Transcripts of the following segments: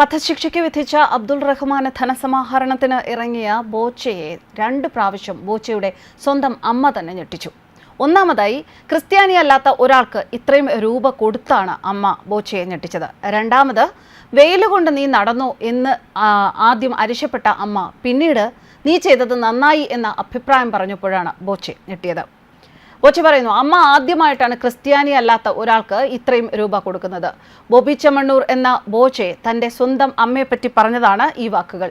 വധശിക്ഷയ്ക്ക് വിധിച്ച അബ്ദുൾ റഹ്മാന് ധനസമാഹരണത്തിന് ഇറങ്ങിയ ബോച്ചയെ രണ്ട് പ്രാവശ്യം ബോച്ചയുടെ സ്വന്തം അമ്മ തന്നെ ഞെട്ടിച്ചു. ഒന്നാമതായി ക്രിസ്ത്യാനിയല്ലാത്ത ഒരാൾക്ക് ഇത്രയും രൂപ കൊടുത്താണ് അമ്മ ബോച്ചയെ ഞെട്ടിച്ചത്. രണ്ടാമത് വെയിലുകൊണ്ട് നീ നടന്നു എന്ന് ആദ്യം അരിശപ്പെട്ട അമ്മ പിന്നീട് നീ ചെയ്തത് നന്നായി എന്ന അഭിപ്രായം പറഞ്ഞപ്പോഴാണ് ബോച്ചെ ഞെട്ടിയത്. ബോച്ചെ പറയുന്നു അമ്മ ആദ്യമായിട്ടാണ് ക്രിസ്ത്യാനി അല്ലാത്ത ഒരാൾക്ക് ഇത്രയും രൂപ കൊടുക്കുന്നത്. ബോബി ചെമ്മണ്ണൂർ എന്ന ബോച്ചെ തന്റെ സ്വന്തം അമ്മയെപ്പറ്റി പറഞ്ഞതാണ് ഈ വാക്കുകൾ.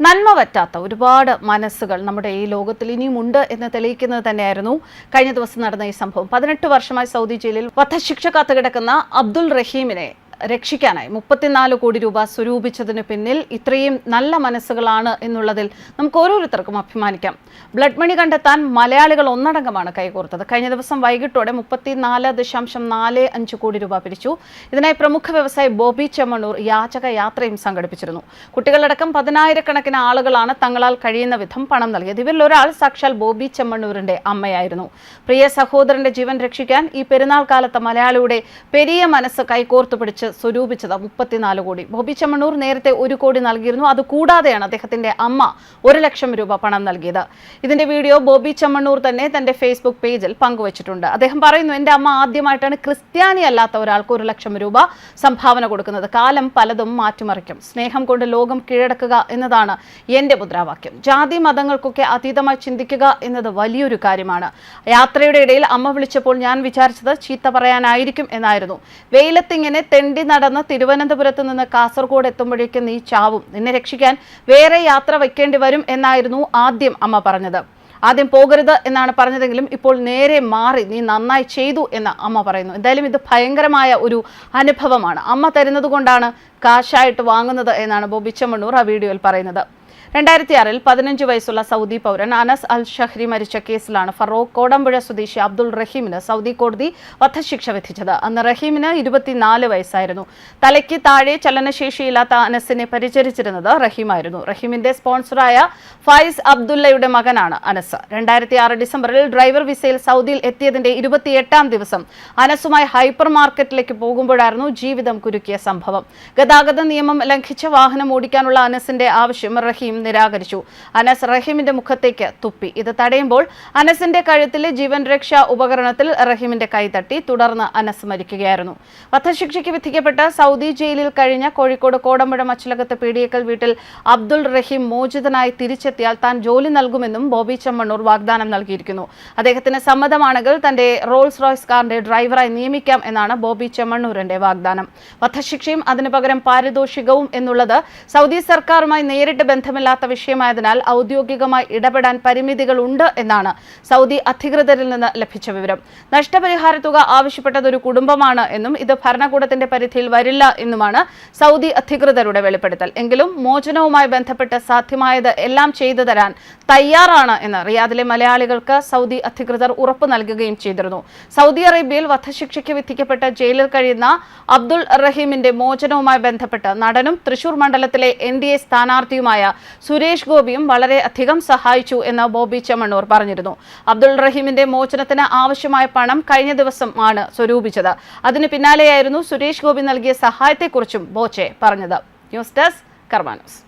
നന്മ പറ്റാത്ത ഒരുപാട് മനസ്സുകൾ നമ്മുടെ ഈ ലോകത്തിൽ ഇനിയും ഉണ്ട് എന്ന് തെളിയിക്കുന്നത് തന്നെയായിരുന്നു കഴിഞ്ഞ ദിവസം നടന്ന ഈ സംഭവം. പതിനെട്ട് വർഷമായി സൗദി ജയിലിൽ വധശിക്ഷ കാത്തു കിടക്കുന്ന അബ്ദുൾ റഹീമിനെ രക്ഷിക്കാനായി. മുപ്പത്തിനാല് കോടി രൂപ സ്വരൂപിച്ചതിന് പിന്നിൽ ഇത്രയും നല്ല മനസ്സുകളാണ് എന്നുള്ളതിൽ നമുക്ക് ഓരോരുത്തർക്കും അഭിമാനിക്കാം. ബ്ലഡ് മണി കണ്ടെത്താൻ മലയാളികൾ ഒന്നടങ്കമാണ് കൈകോർത്തത്. കഴിഞ്ഞ ദിവസം വൈകിട്ടോടെ മുപ്പത്തിനാല് ദശാംശം നാല് അഞ്ച് കോടി രൂപ പിരിച്ചു. ഇതിനായി പ്രമുഖ വ്യവസായി ബോബി ചെമ്മണ്ണൂർ യാചക യാത്രയും സംഘടിപ്പിച്ചിരുന്നു. കുട്ടികളടക്കം പതിനായിരക്കണക്കിന് ആളുകളാണ് തങ്ങളാൽ കഴിയുന്ന വിധം പണം നൽകിയത്. ഇവരിൽ ഒരാൾ സാക്ഷാൽ ബോബി ചെമ്മണ്ണൂരിന്റെ അമ്മയായിരുന്നു. പ്രിയ സഹോദരന്റെ ജീവൻ രക്ഷിക്കാൻ ഈ പെരുന്നാൾ കാലത്ത് മലയാളിയുടെ പെരിയ മനസ്സ് കൈകോർത്തു പിടിച്ച് സ്വരൂപിച്ചത് മുപ്പത്തിനാല് കോടി. ബോബി ചെമ്മണ്ണൂർ നേരത്തെ ഒരു കോടി നൽകിയിരുന്നു. അത് കൂടാതെയാണ് അദ്ദേഹത്തിന്റെ അമ്മ ഒരു ലക്ഷം രൂപ പണം നൽകിയത്. ഇതിന്റെ വീഡിയോ ബോബി ചെമ്മണ്ണൂർ തന്നെ തന്റെ ഫേസ്ബുക്ക് പേജിൽ പങ്കുവച്ചിട്ടുണ്ട്. അദ്ദേഹം പറയുന്നു എന്റെ അമ്മ ആദ്യമായിട്ടാണ് ക്രിസ്ത്യാനി അല്ലാത്ത ഒരാൾക്ക് ഒരു ലക്ഷം രൂപ സംഭാവന കൊടുക്കുന്നത്. കാലം പലതും മാറ്റിമറിക്കും. സ്നേഹം കൊണ്ട് ലോകം കീഴടക്കുക എന്നതാണ് എന്റെ മുദ്രാവാക്യം. ജാതി മതങ്ങൾക്കൊക്കെ അതീതമായി ചിന്തിക്കുക എന്നത് വലിയൊരു കാര്യമാണ്. യാത്രയുടെ ഇടയിൽ അമ്മ വിളിച്ചപ്പോൾ ഞാൻ വിചാരിച്ചത് ചീത്ത പറയാനായിരിക്കും എന്നായിരുന്നു. വെയിലത്തിങ്ങനെ തെണ്ടി നടന്ന് തിരുവനന്തപുരത്ത് നിന്ന് കാസർഗോഡ് എത്തുമ്പോഴേക്കും നീ ചാവും. നിന്നെ രക്ഷിക്കാൻ വേറെ യാത്ര വയ്ക്കേണ്ടി വരും എന്നായിരുന്നു ആദ്യം അമ്മ പറഞ്ഞത്. ആദ്യം പോകരുത് എന്നാണ് പറഞ്ഞതെങ്കിലും ഇപ്പോൾ നേരെ മാറി നീ നന്നായി ചെയ്തു എന്ന് അമ്മ പറയുന്നു. എന്തായാലും ഇത് ഭയങ്കരമായ ഒരു അനുഭവമാണ്. അമ്മ തരുന്നത് കൊണ്ടാണ് കാശായിട്ട് വാങ്ങുന്നത് എന്നാണ് ബോബി ചെമ്മണ്ണൂർ ആ വീഡിയോയിൽ പറയുന്നത്. രണ്ടായിരത്തി ആറിൽ പതിനഞ്ച് വയസ്സുള്ള സൗദി പൗരൻ അനസ് അൽ ഷഹ്രി മരിച്ച കേസിലാണ് ഫറോക്ക് കോടമ്പുഴ സ്വദേശി അബ്ദുൾ റഹീമിന് സൗദി കോടതി വധശിക്ഷ വിധിച്ചത്. അന്ന് റഹീമിന് ഇരുപത്തിനാല് വയസ്സായിരുന്നു. തലയ്ക്ക് താഴെ ചലനശേഷിയില്ലാത്ത അനസിനെ പരിചരിച്ചിരുന്നത് റഹീമായിരുന്നു. റഹീമിന്റെ സ്പോൺസറായ ഫൈസ് അബ്ദുള്ളയുടെ മകനാണ് അനസ്. രണ്ടായിരത്തി ആറ് ഡിസംബറിൽ ഡ്രൈവർ വിസയിൽ സൗദിയിൽ എത്തിയതിന്റെ ഇരുപത്തിയെട്ടാം ദിവസം അനസുമായി ഹൈപ്പർ മാർക്കറ്റിലേക്ക് പോകുമ്പോഴായിരുന്നു ജീവിതം കുരുക്കിയ സംഭവം. ഗതാഗത നിയമം ലംഘിച്ച് വാഹനം ഓടിക്കാനുള്ള അനസിന്റെ ആവശ്യം റഹീം നിരാകരിച്ചു. അനസ് റഹീമിന്റെ മുഖത്തേക്ക് തുപ്പി. ഇത് തടയുമ്പോൾ അനസിന്റെ കഴുത്തിലെ ജീവൻ രക്ഷാ ഉപകരണത്തിൽ റഹീമിന്റെ കൈ തട്ടി. തുടർന്ന് അനസ് മരിക്കുകയായിരുന്നു. വധശിക്ഷയ്ക്ക് വിധിക്കപ്പെട്ട സൗദി ജയിലിൽ കഴിഞ്ഞ കോഴിക്കോട് കോടമ്പുഴ മച്ചിലകത്ത് പീഡിയക്കൽ വീട്ടിൽ അബ്ദുൾ റഹീം മോചിതനായി തിരിച്ചെത്തിയാൽ താൻ ജോലി നൽകുമെന്നും ബോബി ചെമ്മണ്ണൂർ വാഗ്ദാനം നൽകിയിരിക്കുന്നു. അദ്ദേഹത്തിന് സമ്മതമാണെങ്കിൽ തന്റെ റോൾസ് റോയ്സ് കാറിന്റെ ഡ്രൈവറായി നിയമിക്കാം എന്നാണ് ബോബി ചെമ്മണ്ണൂരിന്റെ വാഗ്ദാനം. വധശിക്ഷയും അതിനു പകരം പാരിതോഷികവും എന്നുള്ളത് സൗദി സർക്കാരുമായി നേരിട്ട് ബന്ധമില്ലാത്ത വിഷയമായതിനാൽ ഔദ്യോഗികമായി ഇടപെടാൻ പരിമിതികളുണ്ട് എന്നാണ് സൗദി അധികൃതരിൽ നിന്ന് ലഭിച്ച വിവരം. നഷ്ടപരിഹാര തുക ആവശ്യപ്പെട്ടത് ഒരു കുടുംബമാണ് എന്നും ഇത് ഭരണകൂടത്തിന്റെ പരിധിയിൽ വരില്ല എന്നുമാണ് സൗദി അധികൃതരുടെ വെളിപ്പെടുത്തൽ. എങ്കിലും മോചനവുമായി ബന്ധപ്പെട്ട് സാധ്യമായത് എല്ലാം ചെയ്തു തരാൻ തയ്യാറാണ് എന്ന് റിയാദിലെ മലയാളികൾക്ക് സൗദി അധികൃതർ ഉറപ്പു നൽകുകയും ചെയ്തിരുന്നു. സൗദി അറേബ്യയിൽ വധശിക്ഷയ്ക്ക് വിധിക്കപ്പെട്ട ജയിലിൽ കഴിയുന്ന അബ്ദുൾ റഹീമിന്റെ മോചനവുമായി ബന്ധപ്പെട്ട് നടനും തൃശൂർ മണ്ഡലത്തിലെ എൻ ഡി എ സ്ഥാനാർത്ഥിയുമായ സുരേഷ് ഗോപിയും വളരെ അധികം സഹായിച്ചു എന്ന് ബോബി ചെമ്മണ്ണൂർ പറഞ്ഞിരുന്നു. അബ്ദുൾ റഹീമിന്റെ മോചനത്തിന് ആവശ്യമായ പണം കഴിഞ്ഞ ദിവസം ആണ് സ്വരൂപിച്ചത്. അതിന് പിന്നാലെയായിരുന്നു സുരേഷ് ഗോപി നൽകിയ സഹായത്തെക്കുറിച്ചും ബോച്ചെ പറഞ്ഞത്. News desk കർമാനൂസ്